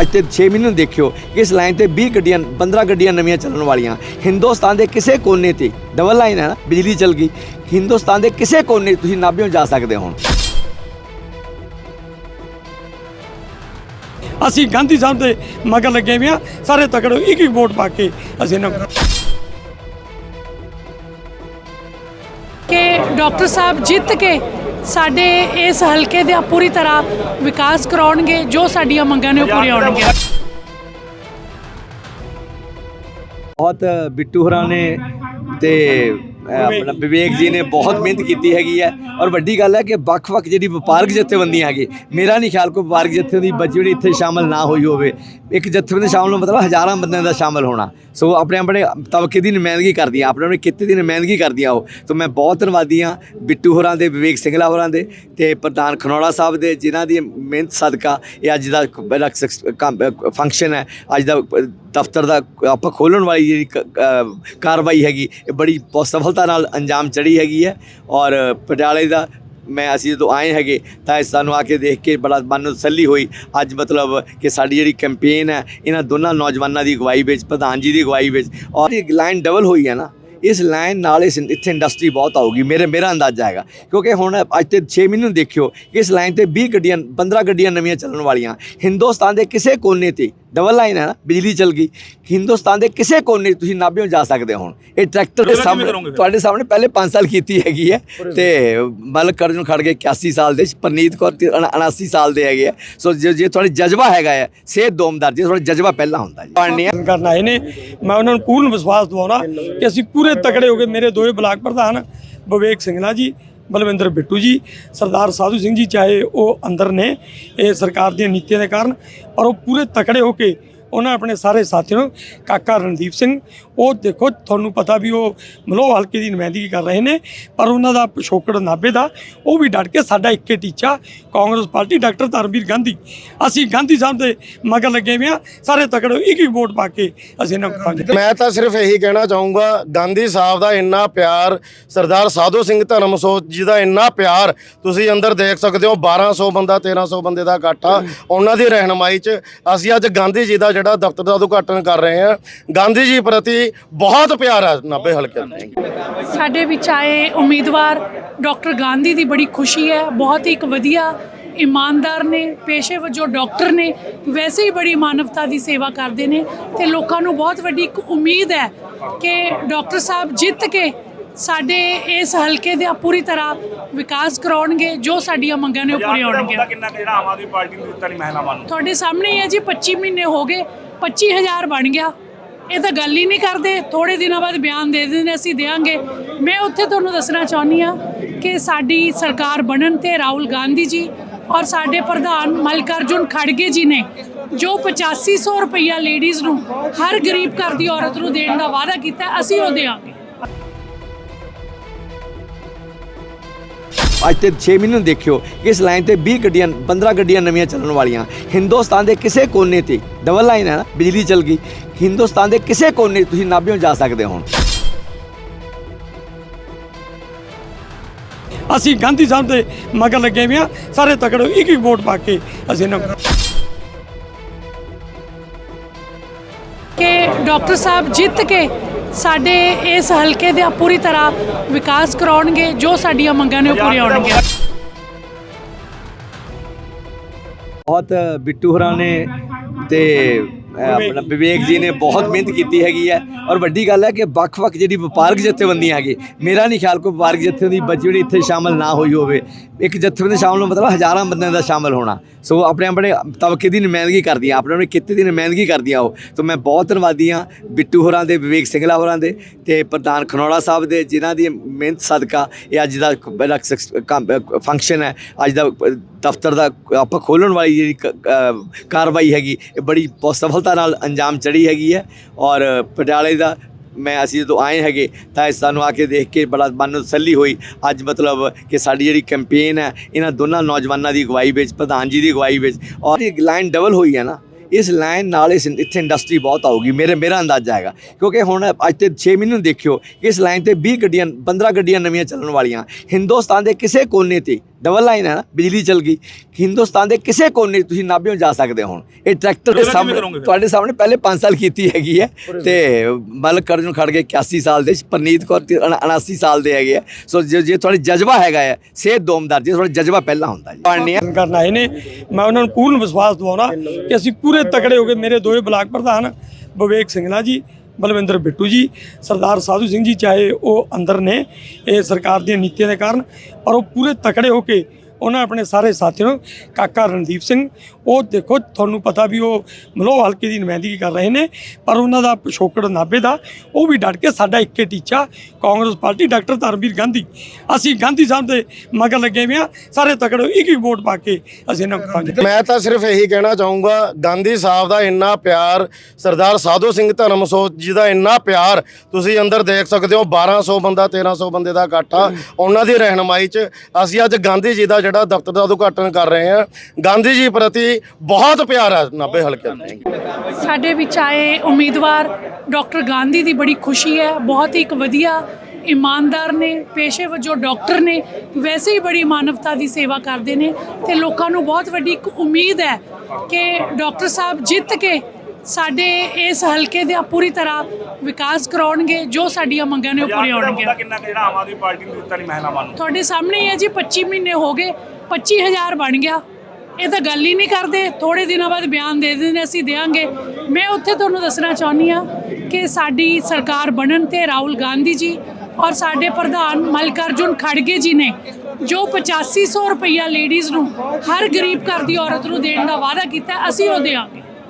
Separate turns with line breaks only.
ਅੱਜ ਤੇ 6 ਮਹੀਨੇ ਨੂੰ ਦੇਖਿਓ ਕਿ ਇਸ ਲਾਈਨ ਤੇ 20 ਗੱਡੀਆਂ 15 ਗੱਡੀਆਂ ਨਵੀਆਂ ਚੱਲਣ ਵਾਲੀਆਂ। ਹਿੰਦੁਸਤਾਨ ਦੇ ਕਿਸੇ ਕੋਨੇ ਤੇ ਡਬਲ ਲਾਈਨ ਹੈ ਨਾ, ਬਿਜਲੀ ਚੱਲ ਗਈ। ਹਿੰਦੁਸਤਾਨ ਦੇ ਕਿਸੇ ਕੋਨੇ ਤੁਸੀਂ ਨਾਭਿਓਂ ਜਾ ਸਕਦੇ ਹੋ
ਅਸੀਂ ਗਾਂਧੀ ਸਾਹਿਬ ਦੇ ਮਗਰ ਲੱਗੇ ਹੋਏ ਆ ਸਾਰੇ ਤਕੜੇ ਇੱਕ ਇੱਕ ਵੋਟ ਪਾ ਕੇ ਅਸੀਂ ਇਹਨਾਂ
ਕਿ ਡਾਕਟਰ ਸਾਹਿਬ ਜਿੱਤ ਕੇ ਸਾਡੇ ਇਸ ਹਲਕੇ ਦਾ ਪੂਰੀ ਤਰ੍ਹਾਂ ਵਿਕਾਸ ਕਰਾਉਣਗੇ ਜੋ ਸਾਡੀਆਂ ਮੰਗਾਂ ਨੇ ਉਹ ਪੂਰੀਆਂ ਹੋਣਗੀਆਂ।
ਬਹੁਤ ਬਿੱਟੂ ਹਰਾਂ ਨੇ ਤੇ ਆਪਣਾ ਵਿਵੇਕ ਜੀ ਨੇ ਬਹੁਤ ਮਿਹਨਤ ਕੀਤੀ ਹੈਗੀ ਹੈ ਔਰ ਵੱਡੀ ਗੱਲ ਹੈ ਕਿ ਵੱਖ-ਵੱਖ ਜਿਹੜੀ ਵਪਾਰਕ ਜਥੇਬੰਦੀਆਂ ਹੈਗੀ ਮੇਰਾ ਨਹੀਂ ਖਿਆਲ ਕੋਈ ਵਪਾਰਕ ਜਥੇਬੰਦੀ ਬੱਚੀ ਜਿਹੜੀ ਇੱਥੇ ਸ਼ਾਮਲ ਨਾ ਹੋਈ ਹੋਵੇ। ਇੱਕ ਜਥੇਬੰਦੀ ਸ਼ਾਮਲ ਮਤਲਬ ਹਜ਼ਾਰਾਂ ਬੰਦਿਆਂ ਦਾ ਸ਼ਾਮਲ ਹੋਣਾ। ਸੋ ਆਪਣੇ ਆਪਣੇ ਤਬਕੇ ਦੀ ਨੁਮਾਇੰਦਗੀ ਕਰਦੀਆਂ ਆਪਣੇ ਆਪਣੇ ਕਿੱਤੇ ਦੀ ਨੁਮਾਇੰਦਗੀ ਕਰਦੀਆਂ ਉਹ। ਤੋਂ ਮੈਂ ਬਹੁਤ ਧੰਨਵਾਦੀ ਹਾਂ ਬਿੱਟੂ ਹੋਰਾਂ ਦੇ ਵਿਵੇਕ ਸਿੰਘਲਾ ਹੋਰਾਂ ਦੇ ਤੇ ਪ੍ਰਧਾਨ ਖਨੌੜਾ ਸਾਹਿਬ ਦੇ ਜਿਨ੍ਹਾਂ ਦੀ ਮਿਹਨਤ ਸਦਕਾ ਇਹ ਅੱਜ ਦਾ ਫੰਕਸ਼ਨ ਹੈ। ਅੱਜ ਦਾ ਦਫ਼ਤਰ ਦਾ ਆਪਾਂ ਖੋਲਣ ਵਾਲੀ ਜਿਹੜੀ ਕ- ਕਾਰਵਾਈ ਹੈਗੀ, ਇਹ ਬੜੀ ਬਹੁਤ ਸਫਲਤਾ ਨਾਲ ਅੰਜਾਮ ਚੜੀ ਹੈਗੀ ਹੈ ਔਰ ਪਟਿਆਲੇ ਦਾ ਮੈਂ ਅਸੀਂ ਜਦੋਂ ਆਏ ਹੈਗੇ ਤਾਂ ਇਹ ਸਾਨੂੰ ਆ ਕੇ ਦੇਖ ਕੇ ਬੜਾ ਮਨ ਨੂੰ ਤਸੱਲੀ ਹੋਈ। ਅੱਜ ਮਤਲਬ ਕਿ ਸਾਡੀ ਜਿਹੜੀ ਕੈਂਪੇਨ ਹੈ, ਇਹਨਾਂ ਦੋਨਾਂ ਨੌਜਵਾਨਾਂ ਦੀ ਅਗਵਾਈ ਵਿੱਚ, ਪ੍ਰਧਾਨ ਜੀ ਦੀ ਅਗਵਾਈ ਵਿੱਚ ਔਰ ਇਹ ਲਾਈਨ ਡਬਲ ਹੋਈ ਹੈ ਨਾ ਇਸ ਲਾਈਨ ਨਾਲ ਇਸ ਇੱਥੇ ਇੰਡਸਟਰੀ ਬਹੁਤ ਆਊਗੀ ਮੇਰੇ ਮੇਰਾ ਅੰਦਾਜ਼ਾ ਹੈਗਾ। ਕਿਉਂਕਿ ਹੁਣ ਅੱਜ ਤੇ 6 ਮਹੀਨੇ ਨੂੰ ਦੇਖਿਓ ਕਿ ਇਸ ਲਾਈਨ ਤੇ 20 ਗੱਡੀਆਂ 15 ਗੱਡੀਆਂ ਨਵੀਆਂ ਚੱਲਣ ਵਾਲੀਆਂ। ਹਿੰਦੁਸਤਾਨ ਦੇ ਕਿਸੇ ਕੋਨੇ ਤੇ ਡਬਲ ਲਾਈਨ ਹੈ ਨਾ ਬਿਜਲੀ ਚੱਲ ਗਈ। ਹਿੰਦੁਸਤਾਨ ਦੇ ਕਿਸੇ ਕੋਨੇ ਤੁਸੀਂ ਨਾਭਿਓਂ ਜਾ ਸਕਦੇ ਹੋ ਹੁਣ। ਇਹ ਟਰੈਕਟਰ ਦੇ ਸਾਹਮਣੇ ਤੁਹਾਡੇ ਸਾਹਮਣੇ ਪਹਿਲੇ 5 ਸਾਲ ਕੀਤੀ ਹੈਗੀ ਹੈ। ਤੇ ਮਲਕ ਅਰਜੁਨ ਖੜ ਗਏ 81 ਸਾਲ ਦੇ ਪਰਨੀਤ ਕੌਰ ਤੇ 79 ਸਾਲ ਦੇ ਹੈਗੇ ਆ। ਸੋ ਜੇ ਜੇ ਤੁਹਾਡੀ ਜਜ਼ਬਾ ਹੈਗਾ ਹੈ ਸਿਹਤ ਦੋਮਦਾਰ ਜੇ ਤੁਹਾਡਾ ਜਜ਼ਬਾ ਪਹਿਲਾਂ ਹੁੰਦਾ ਜੀ।
ਕਰਨ ਆਏ ਨੇ ਮੈਂ ਉਹਨਾਂ ਨੂੰ ਪੂਰਨ ਵਿਸ਼ਵਾਸ ਦਿਵਾਉਣਾ ਕਿ ਅਸੀਂ ਪੂਰੇ ਤਕੜੇ ਹੋ ਕੇ ਮੇਰੇ ਦੋਵੇਂ ਬਲਾਕ ਪ੍ਰਧਾਨ ਵਿਵੇਕ ਸਿੰਘਲਾ ਜੀ, ਬਲਵਿੰਦਰ ਬਿੱਟੂ ਜੀ, ਸਰਦਾਰ ਸਾਧੂ ਸਿੰਘ ਜੀ, ਚਾਹੇ ਉਹ ਅੰਦਰ ਨੇ, ਇਹ ਸਰਕਾਰ ਦੀਆਂ ਨੀਤੀਆਂ ਦੇ ਕਾਰਨ, ਪਰ ਉਹ ਪੂਰੇ ਤਕੜੇ ਹੋ ਕੇ ਉਹਨਾਂ ਆਪਣੇ ਸਾਰੇ ਸਾਥੀਆਂ ਨੂੰ ਕਾਕਾ ਰਣਦੀਪ ਸਿੰਘ ਉਹ ਦੇਖੋ ਤੁਹਾਨੂੰ ਪਤਾ ਵੀ ਉਹ ਮਲੋਹ ਹਲਕੇ ਦੀ ਨੁਮਾਇੰਦਗੀ ਕਰ ਰਹੇ ਨੇ ਪਰ ਉਹਨਾਂ ਦਾ ਪਿਛੋਕੜ ਨਾਭੇ ਦਾ ਉਹ ਵੀ ਡਟ ਕੇ ਸਾਡਾ ਇੱਕੇ ਟੀਚਾ ਕਾਂਗਰਸ ਪਾਰਟੀ ਡਾਕਟਰ ਧਰਮਵੀਰ ਗਾਂਧੀ। ਅਸੀਂ ਗਾਂਧੀ ਸਾਹਿਬ ਦੇ ਮਗਰ ਲੱਗੇ ਹੋਏ ਆ ਸਾਰੇ ਤਕੜੇ ਇੱਕ ਇੱਕ ਵੋਟ ਪਾ ਕੇ ਅਸੀਂ ਇਹਨਾਂ ਨੂੰ
ਮੈਂ ਤਾਂ ਸਿਰਫ ਇਹੀ ਕਹਿਣਾ ਚਾਹੂੰਗਾ ਗਾਂਧੀ ਸਾਹਿਬ ਦਾ ਇੰਨਾ ਪਿਆਰ ਸਰਦਾਰ ਸਾਧੂ ਸਿੰਘ ਧਰਮਸੋਤ ਜੀ ਦਾ ਇੰਨਾ ਪਿਆਰ ਤੁਸੀਂ ਅੰਦਰ ਦੇਖ ਸਕਦੇ ਹੋ 1200 ਬੰਦਾ 1300 ਬੰਦੇ ਦਾ ਇਕੱਠ ਆ ਉਹਨਾਂ ਦੀ ਰਹਿਨਮਾਈ 'ਚ ਅਸੀਂ ਅੱਜ ਗਾਂਧੀ ਜੀ ਦਾ ਜਿਹੜਾ ਦਫ਼ਤਰ ਦਾ ਉਦਘਾਟਨ ਕਰ ਰਹੇ ਹਾਂ, ਗਾਂਧੀ ਜੀ ਪ੍ਰਤੀ ਬਹੁਤ ਪਿਆਰ ਹੈ, ਨਾਭੇ ਹਲਕੇ ਦਾ।
ਸਾਡੇ ਵਿੱਚ ਆਏ ਉਮੀਦਵਾਰ ਡਾਕਟਰ ਗਾਂਧੀ ਦੀ ਬੜੀ ਖੁਸ਼ੀ ਹੈ, ਬਹੁਤ ਹੀ ਇੱਕ ਵਧੀਆ ਇਮਾਨਦਾਰ ਨੇ, ਪੇਸ਼ੇ ਵਜੋਂ ਡਾਕਟਰ ਨੇ, ਵੈਸੇ ਹੀ ਬੜੀ ਮਾਨਵਤਾ ਦੀ ਸੇਵਾ ਕਰਦੇ ਨੇ ਤੇ ਲੋਕਾਂ ਨੂੰ ਬਹੁਤ ਵੱਡੀ ਇੱਕ ਉਮੀਦ ਹੈ ਕਿ ਡਾਕਟਰ ਸਾਹਿਬ ਜਿੱਤ ਕੇ ਸਾਡੇ ਇਸ ਹਲਕੇ ਦਾ ਪੂਰੀ ਤਰ੍ਹਾਂ ਵਿਕਾਸ ਕਰਾਉਣਗੇ ਜੋ ਸਾਡੀਆਂ ਮੰਗਾਂ ਨੇ ਉਹ ਪੂਰੀਆਂ ਹੋਣਗੀਆਂ।
ਕਿੰਨਾ ਕੁ ਜਿਹੜਾ ਆਮ ਆਦਮੀ ਪਾਰਟੀ ਨੂੰ ਦਿੱਤਾ ਨਹੀਂ ਮਹਿਲਾਵਾਂ ਨੂੰ?
ਤੁਹਾਡੇ ਸਾਹਮਣੇ ਹੀ ਹੈ ਜੀ 25 ਮਹੀਨੇ ਹੋ ਗਏ 25000 ਬਣ ਗਿਆ। ਇਹ ਤਾਂ ਗੱਲ ਹੀ ਨਹੀਂ ਕਰਦੇ ਥੋੜੇ ਦਿਨਾਂ ਬਾਅਦ ਬਿਆਨ ਦੇ ਦਿੰਦੇ ਅਸੀਂ ਦੇਾਂਗੇ ਮੈਂ ਉੱਥੇ ਤੁਹਾਨੂੰ ਦੱਸਣਾ ਚਾਹੁੰਦੀ ਆ ਕਿ ਸਾਡੀ ਸਰਕਾਰ ਬਣਨ ਤੇ ਰਾਹੁਲ ਗਾਂਧੀ ਜੀ ਔਰ ਸਾਡੇ ਪ੍ਰਧਾਨ ਮਲਕਾਰਜੁਨ ਖੜਗੇ ਜੀ ਨੇ ਜੋ 8500 ਰੁਪਈਆ ਲੇਡੀਜ਼ ਨੂੰ ਹਰ ਗਰੀਬ ਘਰ ਦੀ ਔਰਤ ਨੂੰ ਦੇਣ ਦਾ ਵਾਅਦਾ ਕੀਤਾ ਅਸੀਂ ਉਹ ਦੇਾਂਗੇ
ਅੱਜ ਤੇ 6 ਮਹੀਨੇ ਨੂੰ ਦੇਖਿਓ ਇਸ ਲਾਈਨ ਤੇ 20 ਗੱਡੀਆਂ 15 ਗੱਡੀਆਂ ਨਵੀਆਂ ਚੱਲਣ ਵਾਲੀਆਂ। ਹਿੰਦੁਸਤਾਨ ਦੇ ਕਿਸੇ ਕੋਨੇ ਤੇ ਡਬਲ ਲਾਈਨ ਹੈ ਨਾ, ਬਿਜਲੀ ਚੱਲ ਗਈ। ਹਿੰਦੁਸਤਾਨ ਦੇ ਕਿਸੇ ਕੋਨੇ ਤੁਸੀਂ ਨਾਭਿਓਂ ਜਾ ਸਕਦੇ ਹੋ
ਅਸੀਂ ਗਾਂਧੀ ਸਾਹਿਬ ਦੇ ਮਗਰ ਲੱਗੇ ਹੋਏ ਆ ਸਾਰੇ ਤਕੜੇ ਇੱਕ ਇੱਕ ਵੋਟ ਪਾ ਕੇ ਅਸੀਂ ਇਹਨਾਂ ਨੂੰ
ਕਿ ਡਾਕਟਰ ਸਾਹਿਬ ਜਿੱਤ ਕੇ ਸਾਡੇ ਇਸ ਹਲਕੇ ਦਾ ਪੂਰੀ ਤਰ੍ਹਾਂ ਵਿਕਾਸ ਕਰਾਉਣਗੇ ਜੋ ਸਾਡੀਆਂ ਮੰਗਾਂ ਨੇ ਉਹ ਪੂਰੀਆਂ ਹੋਣਗੀਆਂ।
ਬਹੁਤ ਬਿੱਟੂ ਹਰਾਂ ਨੇ ਤੇ ਆਪਣਾ ਵਿਵੇਕ ਜੀ ਨੇ ਬਹੁਤ ਮਿਹਨਤ ਕੀਤੀ ਹੈਗੀ ਹੈ ਔਰ ਵੱਡੀ ਗੱਲ ਹੈ ਕਿ ਵੱਖ-ਵੱਖ ਜਿਹੜੀ ਵਪਾਰਕ ਜਥੇਬੰਦੀਆਂ ਹੈਗੀ ਮੇਰਾ ਨਹੀਂ ਖਿਆਲ ਕੋਈ ਵਪਾਰਕ ਜਥੇਬੰਦੀ ਜਿਹੜੀ ਇੱਥੇ ਸ਼ਾਮਲ ਨਾ ਹੋਈ ਹੋਵੇ। ਇੱਕ ਜਥੇਬੰਦੀ ਸ਼ਾਮਲ ਹੋਣ ਮਤਲਬ ਹਜ਼ਾਰਾਂ ਬੰਦਿਆਂ ਦਾ ਸ਼ਾਮਲ ਹੋਣਾ। ਸੋ ਆਪਣੇ ਆਪਣੇ ਤਬਕੇ ਦੀ ਨੁਮਾਇੰਦਗੀ ਕਰਦੀਆਂ ਆਪਣੇ ਆਪਣੇ ਕਿੱਤੇ ਦੀ ਨੁਮਾਇੰਦਗੀ ਕਰਦੀਆਂ ਉਹ। ਤੋਂ ਮੈਂ ਬਹੁਤ ਧੰਨਵਾਦੀ ਹਾਂ ਬਿੱਟੂ ਹੋਰਾਂ ਦੇ ਵਿਵੇਕ ਸਿੰਘਲਾ ਹੋਰਾਂ ਦੇ ਤੇ ਪ੍ਰਧਾਨ ਖਨੌੜਾ ਸਾਹਿਬ ਦੇ ਜਿਨ੍ਹਾਂ ਦੀ ਮਿਹਨਤ ਸਦਕਾ ਇਹ ਅੱਜ ਦਾ ਫੰਕਸ਼ਨ ਹੈ। ਅੱਜ ਦਾ ਦਫ਼ਤਰ ਦਾ ਆਪਾਂ ਖੋਲਣ ਵਾਲੀ ਜਿਹੜੀ ਕ- ਅ, ਕਾਰਵਾਈ ਹੈਗੀ ਇਹ ਬੜੀ ਬਹੁਤ ਸਫਲਤਾ ਨਾਲ ਅੰਜਾਮ ਚੜੀ ਹੈਗੀ ਹੈ ਔਰ ਪਟਿਆਲੇ ਦਾ ਮੈਂ ਅਸੀਂ ਜਦੋਂ ਆਏ ਹੈਗੇ ਤਾਂ ਸਾਨੂੰ ਆ ਕੇ ਦੇਖ ਕੇ ਬੜਾ ਮਨ ਨੂੰ ਤਸੱਲੀ ਹੋਈ। ਅੱਜ ਮਤਲਬ ਕਿ ਸਾਡੀ ਜਿਹੜੀ ਕੈਂਪੇਨ ਹੈ ਇਹਨਾਂ ਦੋਨਾਂ ਨੌਜਵਾਨਾਂ ਦੀ ਅਗਵਾਈ ਵਿੱਚ ਪ੍ਰਧਾਨ ਜੀ ਦੀ ਅਗਵਾਈ ਵਿੱਚ ਔਰ ਇਹ ਲਾਈਨ ਡਬਲ ਹੋਈ ਹੈ ਨਾ ਇਸ ਲਾਈਨ ਨਾਲ ਇਸ ਇੱਥੇ ਇੰਡਸਟਰੀ ਬਹੁਤ ਆਊਗੀ ਮੇਰੇ ਮੇਰਾ ਅੰਦਾਜ਼ਾ ਹੈਗਾ। ਕਿਉਂਕਿ ਹੁਣ ਅੱਜ ਤੇ 6 ਮਹੀਨੇ ਨੂੰ ਦੇਖਿਓ ਇਸ ਲਾਈਨ ਤੇ 20 ਗੱਡੀਆਂ 15 ਗੱਡੀਆਂ ਨਵੀਆਂ ਚੱਲਣ ਵਾਲੀਆਂ। ਹਿੰਦੁਸਤਾਨ ਦੇ ਕਿਸੇ ਕੋਨੇ ਤੇ ਡਬਲ ਲਾਈਨ ਹੈ ਨਾ ਬਿਜਲੀ ਚੱਲ ਗਈ। ਹਿੰਦੁਸਤਾਨ ਦੇ ਕਿਸੇ ਕੋਨੇ ਤੁਸੀਂ ਨਾਭਿਓਂ ਜਾ ਸਕਦੇ ਹੋ ਹੁਣ। ਇਹ ਟਰੈਕਟਰ ਦੇ ਸਾਹਮਣੇ? ਤੁਹਾਡੇ ਸਾਹਮਣੇ ਪਹਿਲੇ 5 ਸਾਲ ਕੀਤੀ ਹੈਗੀ ਹੈ ਤੇ ਮਲਕ ਅਰਜੁਨ ਖੜ ਗਏ 81 ਸਾਲ ਦੇ ਪਰਨੀਤ ਕੌਰ ਤੇ 79 ਸਾਲ ਦੇ ਹੈਗੇ ਆ। ਸੋ ਜੇ ਜੇ ਤੁਹਾਡੀ ਜਜ਼ਬਾ ਹੈਗਾ ਹੈ ਸਿਹਤ ਦੋਮਦਾਰ ਜੇ ਤੁਹਾਡਾ ਜਜ਼ਬਾ ਪਹਿਲਾਂ ਹੁੰਦਾ ਜੀ। ਪਾਣੀ
ਕਰਨ ਆਏ ਨੇ। ਮੈਂ ਉਹਨਾਂ ਨੂੰ ਪੂਰਨ ਵਿਸ਼ਵਾਸ ਦਿਵਾਉਣਾ ਕਿ ਅਸੀਂ ਪੂਰੇ ਤਕੜੇ ਹੋ ਕੇ ਮੇਰੇ ਦੋਵੇਂ ਬਲਾਕ ਪ੍ਰਧਾਨ ਵਿਵੇਕ ਸਿੰਘਲਾ ਜੀ ਬਲਵਿੰਦਰ ਬਿੱਟੂ ਜੀ, ਸਰਦਾਰ ਸਾਧੂ ਸਿੰਘ ਜੀ, ਚਾਹੇ ਉਹ ਅੰਦਰ ਨੇ, ਇਹ ਸਰਕਾਰ ਦੀਆਂ ਨੀਤੀਆਂ ਦੇ ਕਾਰਨ, ਪਰ ਉਹ ਪੂਰੇ ਤਕੜੇ ਹੋ ਕੇ ਉਹਨਾਂ ਆਪਣੇ ਸਾਰੇ ਸਾਥੀਆਂ ਨੂੰ, ਕਾਕਾ ਰਣਦੀਪ ਸਿੰਘ, ਉਹ ਦੇਖੋ ਤੁਹਾਨੂੰ ਪਤਾ ਵੀ ਉਹ ਮਲੋਹ ਹਲਕੇ ਦੀ ਨੁਮਾਇੰਦਗੀ ਕਰ ਰਹੇ ਨੇ, ਪਰ ਉਹਨਾਂ ਦਾ ਪਿਛੋਕੜ ਨਾਭੇ ਦਾ, ਉਹ ਵੀ ਡਟ ਕੇ ਸਾਡਾ ਇੱਕੇ ਟੀਚਾ, ਕਾਂਗਰਸ ਪਾਰਟੀ ਡਾਕਟਰ ਧਰਮਵੀਰ ਗਾਂਧੀ। ਅਸੀਂ ਗਾਂਧੀ ਸਾਹਿਬ ਦੇ ਮਗਰ ਲੱਗੇ ਹੋਏ ਆ ਸਾਰੇ ਤਕੜੇ ਇੱਕ ਹੀ ਵੋਟ ਪਾ ਕੇ ਅਸੀਂ ਇਹਨਾਂ ਨੂੰ
ਮੈਂ ਤਾਂ ਸਿਰਫ ਇਹੀ ਕਹਿਣਾ ਚਾਹੂੰਗਾ, ਗਾਂਧੀ ਸਾਹਿਬ ਦਾ ਇੰਨਾ ਪਿਆਰ, ਸਰਦਾਰ ਸਾਧੂ ਸਿੰਘ ਧਰਮਸੋਤ ਜੀ ਦਾ ਇੰਨਾ ਪਿਆਰ, ਤੁਸੀਂ ਅੰਦਰ ਦੇਖ ਸਕਦੇ ਹੋ 1200 ਬੰਦਾ 1300 ਬੰਦੇ ਦਾ ਇਕੱਠ ਆ, ਉਹਨਾਂ ਦੀ ਰਹਿਨਮਾਈ 'ਚ, ਅਸੀਂ ਅੱਜ ਗਾਂਧੀ ਜੀ ਦਾ ਜਿਹੜਾ ਦਫ਼ਤਰ ਦਾ ਉਦਘਾਟਨ ਕਰ ਰਹੇ ਹਾਂ। ਗਾਂਧੀ ਜੀ ਪ੍ਰਤੀ ਬਹੁਤ ਪਿਆਰ ਹੈ ਨਾਭੇ ਹਲਕੇ ਦਾ
ਸਾਡੇ ਵਿੱਚ ਆਏ ਉਮੀਦਵਾਰ ਡਾਕਟਰ ਗਾਂਧੀ ਦੀ ਬੜੀ ਖੁਸ਼ੀ ਹੈ। ਬਹੁਤ ਹੀ ਇੱਕ ਵਧੀਆ ਇਮਾਨਦਾਰ ਨੇ, ਪੇਸ਼ੇ ਵਜੋਂ ਡਾਕਟਰ ਨੇ, ਵੈਸੇ ਹੀ ਬੜੀ ਮਾਨਵਤਾ ਦੀ ਸੇਵਾ ਕਰਦੇ ਨੇ ਤੇ ਲੋਕਾਂ ਨੂੰ ਬਹੁਤ ਵੱਡੀ ਇੱਕ ਉਮੀਦ ਹੈ ਕਿ ਡਾਕਟਰ ਸਾਹਿਬ ਜਿੱਤ ਕੇ ਸਾਡੇ ਇਸ ਹਲਕੇ ਦਾ ਪੂਰੀ ਤਰ੍ਹਾਂ ਵਿਕਾਸ ਕਰਾਉਣਗੇ ਜੋ ਸਾਡੀਆਂ ਮੰਗਾਂ ਨੇ ਉਹ ਪੂਰੀਆਂ ਹੋਣਗੀਆਂ।
ਮੁੱਦਾ ਕਿੰਨਾ ਕੁ ਜਿਹੜਾ ਆਮ ਆਦਮੀ ਪਾਰਟੀ ਨੂੰ ਦਿੱਤਾ ਨਹੀਂ ਮਹਿਲਾਵਾਂ ਨੂੰ?
ਤੁਹਾਡੇ ਸਾਹਮਣੇ ਹੀ ਹੈ ਜੀ 25 ਮਹੀਨੇ ਹੋ ਗਏ 25000 ਬਣ ਗਿਆ। ਇਹ ਤਾਂ ਗੱਲ ਹੀ ਨਹੀਂ ਕਰਦੇ ਥੋੜੇ ਦਿਨਾਂ ਬਾਅਦ ਬਿਆਨ ਦੇ ਦਿੰਦੇ ਅਸੀਂ ਦੇਾਂਗੇ ਮੈਂ ਉੱਥੇ ਤੁਹਾਨੂੰ ਦੱਸਣਾ ਚਾਹੁੰਦੀ ਆ ਕਿ ਸਾਡੀ ਸਰਕਾਰ ਬਣਨ ਤੇ ਰਾਹੁਲ ਗਾਂਧੀ ਜੀ ਔਰ ਸਾਡੇ ਪ੍ਰਧਾਨ ਮਲਕਾਰਜੁਨ ਖੜਗੇ ਜੀ ਨੇ ਜੋ 8500 ਰੁਪਈਆ ਲੇਡੀਜ਼ ਨੂੰ ਹਰ ਗਰੀਬ ਘਰ ਦੀ ਔਰਤ ਨੂੰ ਦੇਣ ਦਾ ਵਾਅਦਾ ਕੀਤਾ ਅਸੀਂ ਉਹ ਦੇਾਂਗੇ